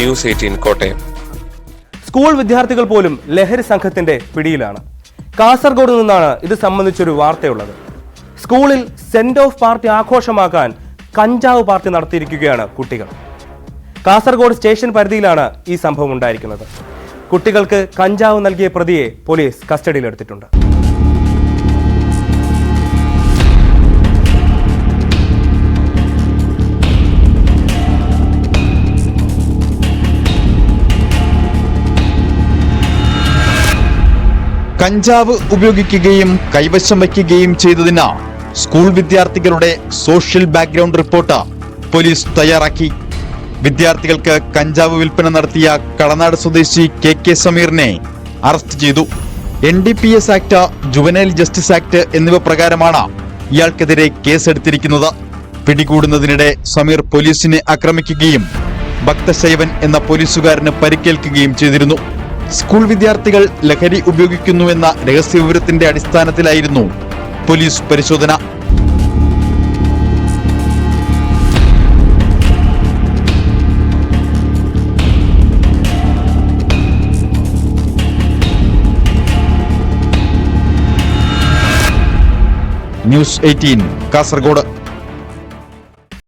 News eighteen Kottayam. School വിദ്യാർത്ഥികൾ പോലും ലഹരി സംഘത്തിന്റെ പിടിയിലാണ്. കാസർഗോഡ് നിന്നാണ് ഇത് സംബന്ധിച്ചൊരു വാർത്തയുള്ളത്. സ്കൂളിൽ സെന്റ് ഓഫ് പാർട്ടി ആഘോഷമാക്കാൻ കഞ്ചാവ് പാർട്ടി നടത്തിയിരിക്കുകയാണ് കുട്ടികൾ. കാസർഗോഡ് സ്റ്റേഷൻ പരിധിയിലാണ് ഈ സംഭവം ഉണ്ടായിരിക്കുന്നത്. കുട്ടികൾക്ക് കഞ്ചാവ് നൽകിയ പ്രതിയെ പോലീസ് കസ്റ്റഡിയിലെടുത്തിട്ടുണ്ട്. കഞ്ചാവ് ഉപയോഗിക്കുകയും കൈവശം വയ്ക്കുകയും ചെയ്തതിന് സ്കൂൾ വിദ്യാർത്ഥികളുടെ സോഷ്യൽ ബാക്ക്ഗ്രൗണ്ട് റിപ്പോർട്ട് പോലീസ് തയ്യാറാക്കി. വിദ്യാർത്ഥികൾക്ക് കഞ്ചാവ് വിൽപ്പന നടത്തിയ കളനാട് സ്വദേശി കെ കെ സമീറിനെ അറസ്റ്റ് ചെയ്തു. N D P S act juvenile justice act എന്നിവ പ്രകാരമാണ് ഇയാൾക്കെതിരെ കേസെടുത്തിരിക്കുന്നത്. പിടികൂടുന്നതിനിടെ സമീർ പോലീസിനെ ആക്രമിക്കുകയും ഭക്തശൈവൻ എന്ന പോലീസുകാരന് പരിക്കേൽക്കുകയും ചെയ്തിരുന്നു. സ്കൂൾ വിദ്യാർത്ഥികൾ ലഹരി ഉപയോഗിക്കുന്നുവെന്ന രഹസ്യവിവരത്തിന്റെ അടിസ്ഥാനത്തിലായിരുന്നു പോലീസ് പരിശോധന. News eighteen Kasaragod.